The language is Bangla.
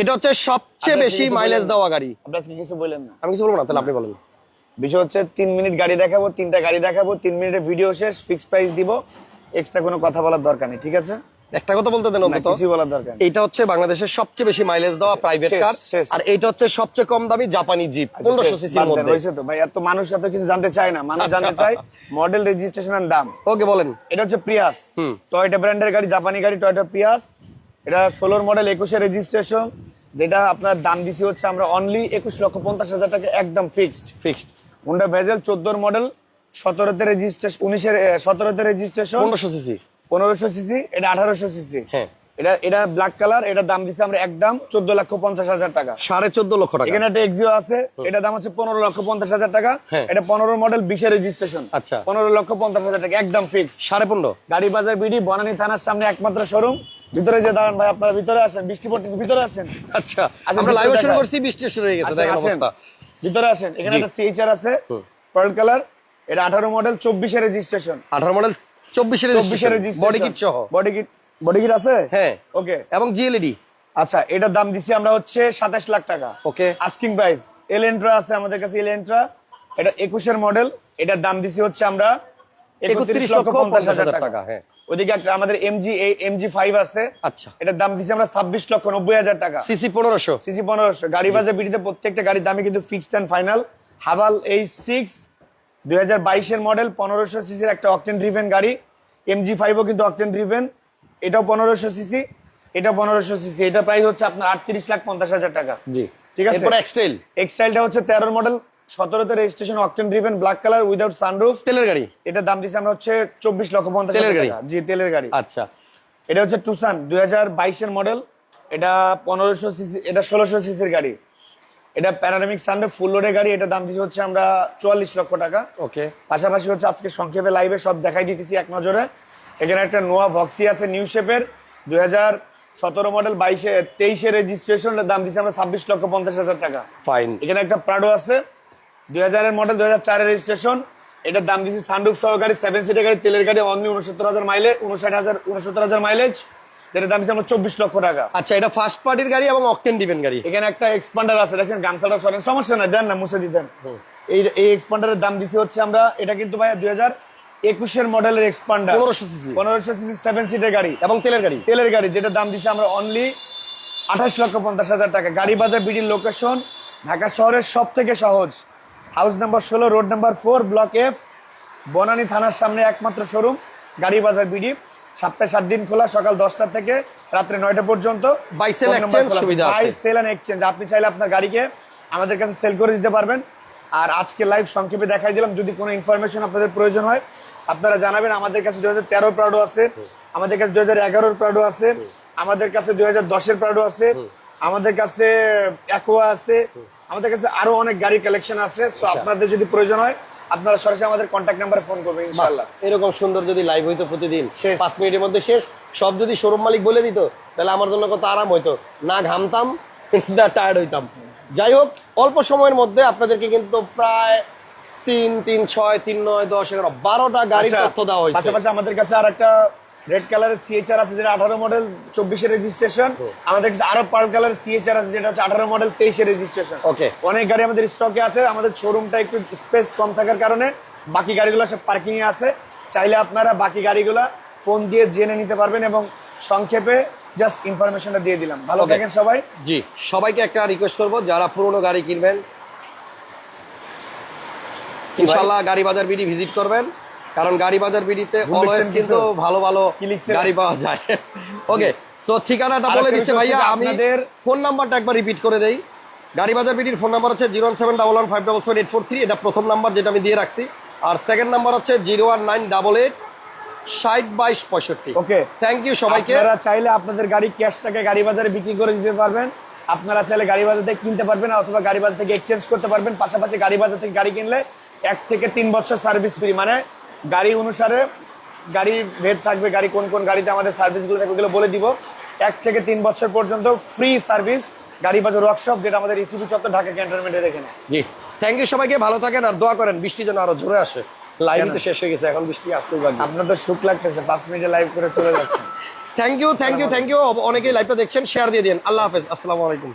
এটা হচ্ছে সবচেয়ে বেশি মাইলেজ দেওয়া গাড়ি। আপনি কিছু বললেন না। আমি কিছু বলব না তাহলে আপনি বলেন। বিষয় হচ্ছে তিন মিনিট গাড়ি দেখাবো তিনটা গাড়ি দেখাবো তিন মিনিটের ভিডিও শেষ ফিক্স প্রাইস দিব। এক্সট্রা কোনো কথা বলার দরকার নেই ঠিক আছে? একটা কথা বলতে দেন অন্তত। দরকার হচ্ছে বাংলাদেশের সবচেয়ে বেশি মাইলেজ দেওয়া প্রাইভেট কার আর এইটা হচ্ছে সবচেয়ে কম দামি জাপানি জিপ পনেরোশো আচ্ছা, সিসির মধ্যে। হয়েছে তো। ভাই এত মানুষ এত কিছু জানতে চায় না। মানুষ আচ্ছা। জানতে চায় মডেল রেজিস্ট্রেশন এর দাম। ওকে বলেন। এটা হচ্ছে প্রিয়াস হুম। টয়টা ব্র্যান্ডের গাড়ি জাপানি গাড়ি টয়টা প্রিয়াস এটা ষোলোর মডেল একুশে রেজিস্ট্রেশন যেটা আপনার দাম দিছি হচ্ছে আমরা অনলি একুশ লক্ষ পঞ্চাশ হাজার টাকা একদম ফিক্সড ফিক্সড হুন্ডা ভেজেল চোদ্দোর মডেল সতেরোতে রেজিস্ট্রেশন উনিশের সতেরোতে রেজিস্ট্রেশন পনেরোশো সিসি পনেরোশো সিসি এটা আঠারোশো সিসি হ্যাঁ। এটা এটা ব্ল্যাক কালার এটা দাম দিছি আমরা একদম চোদ্দ লক্ষ পঞ্চাশ হাজার টাকা। সাড়ে চোদ্দ লক্ষ টাকা। এখানে একটা এক্সিও আছে এটা দাম হচ্ছে পনেরো লক্ষ পঞ্চাশ হাজার টাকা। হ্যাঁ। এটা পনেরো মডেল বিশের রেজিস্ট্রেশন আচ্ছা। পনেরো লক্ষ পঞ্চাশ হাজার টাকা একদম ফিক্স সাড়ে পনেরো। গাড়ি বাজার বিডি বনানী থানার সামনে একমাত্র শোরুম ভিতরে যে দাঁড়ান ভাই আপনারা ভিতরে আসেন বৃষ্টি পড়তেছে ভিতরে আসেন। আচ্ছা আমরা লাইভ শুরু করছি বৃষ্টি শুরু হয়ে গেছে দেখেন অবস্থা। ভিতরে আসেন এখানে। একটা সিএইচআর আছে পার্ল কালার এটা আঠারো মডেল চব্বিশে রেজিস্ট্রেশন আঠারো মডেল চব্বিশে চব্বিশে রেজিস্ট্রেশন বডি কিট সহ। বডি কিট বডি কিট আছে? হ্যাঁ। ওকে এবং জিএলইডি আচ্ছা এটার দাম দিছি আমরা হচ্ছে সাতাশ লাখ টাকা। ওকে আস্কিং প্রাইস এলেন্ট্রা আছে আমাদের কাছে এলেন্ট্রা এটা একুশের মডেল এটার দাম দিছি হচ্ছে আমরা একত্রিশ লক্ষ পঞ্চাশ হাজার টাকা হ্যাঁ। একটা আমাদের এমজি এমজি ফাইভ আছে। আচ্ছা। এটার দাম দিছি আমরা ছাব্বিশ লক্ষ নব্বই হাজার টাকা। সিসি পনেরোশো। সিসি পনেরোশো। গাড়ি বাজার বিডিতে প্রত্যেকটা গাড়ির দামই কিন্তু ফিক্সড অ্যান্ড ফাইনাল হাভাল এই সিক্স দুই হাজার বাইশের মডেল পনেরোশো সিসির একটা অকটেন ড্রিভেন গাড়ি। এমজি ফাইভও কিন্তু অকটেন ড্রিভেন এটাও পনেরোশো সিসি এটা পনেরোশো সিসি এটা প্রাইস হচ্ছে আপনার আটত্রিশ লাখ পঞ্চাশ হাজার টাকা। জি। ঠিক আছে। এক্সটাইল এক্সটাইলটা হচ্ছে তেরোর model সতেরোতে registration octane driven black colour without sunroof তেলের গাড়ি? এটার দাম দিচ্ছি আমরা হচ্ছে চব্বিশ লক্ষ পঞ্চাশ তেলের গাড়ি? জি তেলের গাড়ি। আচ্ছা। এটা হচ্ছে টুসান দুই হাজার বাইশের মডেল এটা পনেরোশো সিসি এটা ষোলোশো সিসির গাড়ি। এটা প্যারাডামিক সানডে ফুল লোডের গাড়ি। এটা দাম দিচ্ছে হচ্ছে আমরা চুয়াল্লিশ লক্ষ টাকা। ওকে। পাশাপাশি হচ্ছে আজকে সংক্ষেপে লাইভে সব দেখাই দিতেছি এক নজরে। এখানে একটা নোয়া ভক্সি আছে নিউ শেপের দুই হাজার সতেরো মডেল বাইশে তেইশে রেজিস্ট্রেশন দাম দিচ্ছে আমরা ছাব্বিশ লক্ষ পঞ্চাশ হাজার টাকা। ফাইন এখানে একটা প্রাডো আছে। দুই হাজারের মডেল দুই হাজার চারের রেজিস্ট্রেশন এটার দাম দিচ্ছি সানরুফ সহকারী সেভেন সিটের গাড়ি তেলের গাড়ি অনলি উনসত্তর হাজার মাইলেজ উনষাট হাজার উনসত্তর হাজার মাইলেজ যেটার দাম দিচ্ছি আমরা চব্বিশ লক্ষ টাকা। আচ্ছা এটা ফার্স্ট পার্টির গাড়ি এবং অকটেন ডিভেন গাড়ি? এখানে একটা এক্সপান্ডার আছে দেখেন গামছাটা সরেন সমস্যা নাই দেন না মুছে দিতেন এই এই এক্সপান্ডারের দাম দিছি হচ্ছে আমরা এটা কিন্তু ভাইয়া দুই হাজার একুশের মডেলের এক্সপান্ডার পনেরোশো সিসি পনেরোশো সিসি সেভেন সিটের গাড়ি। এবং তেলের গাড়ি? তেলের গাড়ি যেটা দাম দিছি আমরা অনলি আঠাশ লক্ষ পঞ্চাশ হাজার টাকা। গাড়ি বাজার বিডির লোকেশন ঢাকা শহরের সব থেকে সহজ। হাউস নাম্বার ষোলো road number four block F Banani থানার সামনে একমাত্র শোরুম গাড়ি বাজার বিডি। সপ্তাহে সাত দিন খোলা সকাল দশটা থেকে রাত্রে নয়টা পর্যন্ত। বাই সেল এক্সচেঞ্জ আপনি চাইলে আপনার গাড়িকে আমাদের কাছে সেল করে দিতে পারবেন। আর আজকে লাইভ সংক্ষেপে দেখাই দিলাম। যদি কোনো ইনফরমেশন আপনাদের প্রয়োজন হয় আপনারা জানাবেন। আমাদের কাছে দুই হাজার তেরো প্রাডো আছে। আমাদের কাছে দুই হাজার এগারোর প্রাডো আছে। আমাদের কাছে দুই হাজার দশের প্রাডো আছে। আমাদের কাছে অ্যাকোয়া আছে। আমাদের কাছে আরও অনেক গাড়ি কালেকশন আছে। সো আপনাদের যদি প্রয়োজন হয় আপনারা সরাসরি আমাদের কন্ট্যাক্ট নাম্বারে ফোন করবেন ইনশাল্লাহ এরকম সুন্দর যদি লাইভ হইতো প্রতিদিন। পাঁচ মিনিটের মধ্যে শেষ। সব যদি শোরুম মালিক বলে দিত তাহলে আমার জন্য কত আরাম হইতো। না ঘামতাম না টায়ার্ড হইতাম। যাই হোক অল্প সময়ের মধ্যে আপনাদেরকে কিন্তু প্রায় তিন তিন ছয় তিন নয় দশ এগারো বারোটা গাড়ির আচ্ছা, তথ্য দেওয়া হয়েছে। পাশাপাশি আমাদের কাছে আর একটা রেড কালারের সিএচআর আছে যেটা আঠারো মডেল চব্বিশে রেজিস্ট্রেশন আমাদের কাছে আরও পার্ল কালার সিএচআর আছে যেটা হচ্ছে আঠারো মডেল তেইশে রেজিস্ট্রেশন ওকে অনেক গাড়ি আমাদের স্টকে আছে আমাদের শোরুমটা একটু স্পেস কম থাকার কারণে বাকি গাড়িগুলো সব পার্কিং এ আছে। চাইলে আপনারা বাকি গাড়িগুলা ফোন দিয়ে জেনে নিতে পারবেন এবং সংক্ষেপে জাস্ট ইনফরমেশনটা দিয়ে দিলাম। ভালো. থাকেন সবাই। জি সবাইকে একটা রিকোয়েস্ট করব যারা পুরনো গাড়ি কিনবেন ইনশাল্লাহ গাড়ি বাজার বিডি ভিজিট করবেন। কারণ গাড়ি বাজার বিডিতে অলওয়েজ কিন্তু ভালো ভালো গাড়ি পাওয়া যায়। ওকে সো ঠিকানাটা বলে দিচ্ছে ভাইয়া আমি আপনাদের- ফোন নাম্বারটা একবার রিপিট করে দেই। গাড়ি বাজার বিডির ফোন নাম্বার হচ্ছে zero seven double one five double seven eight four three এটা প্রথম নাম্বার যেটা আমি দিয়ে রাখছি। আর সেকেন্ড নাম্বার হচ্ছে zero one nine double eight ষাট বাইশ পঁয়ষট্টি। ওকে থ্যাংক ইউ সবাইকে। আপনারা চাইলে আপনাদের গাড়ি ক্যাশ টাকা গাড়ি বাজারে বিক্রি করে দিতে পারবেন। আপনারা চাইলে গাড়ি বাজার থেকে কিনতে পারবেন অথবা গাড়ি বাজার থেকে এক্সচেঞ্জ করতে পারবেন। পাশাপাশি গাড়ি বাজার থেকে গাড়ি কিনলে এক থেকে তিন বছর সার্ভিস ফ্রি মানে গাড়ি অনুসারে গাড়ি ভেদ থাকবে গাড়ি কোন কোন গাড়িতে আমাদের সার্ভিসগুলো থাকবে ওগুলো বলে দিব। এক থেকে তিন বছর পর্যন্ত ফ্রি সার্ভিস গাড়ি বাজার ওয়ার্কশপ যেটা আমাদের ইসিপি চত্বর ঢাকা ক্যান্টনমেন্টের এখানে। জি। থ্যাংক ইউ সবাইকে ভালো থাকেন আর দোয়া করেন বৃষ্টি যেন আরও জোরে আসে। লাইভ তো শেষ হয়ে গেছে এখন বৃষ্টি আসতেই বাকি। আপনার তো সুখ লাগতেছে পাঁচ মিনিটে লাইভ করে চলে যাচ্ছে thank you thank you thank you অনেকেই লাইভটা দেখছেন শেয়ার দিয়ে দিন আল্লাহ হাফেজ আসসালামু আলাইকুম।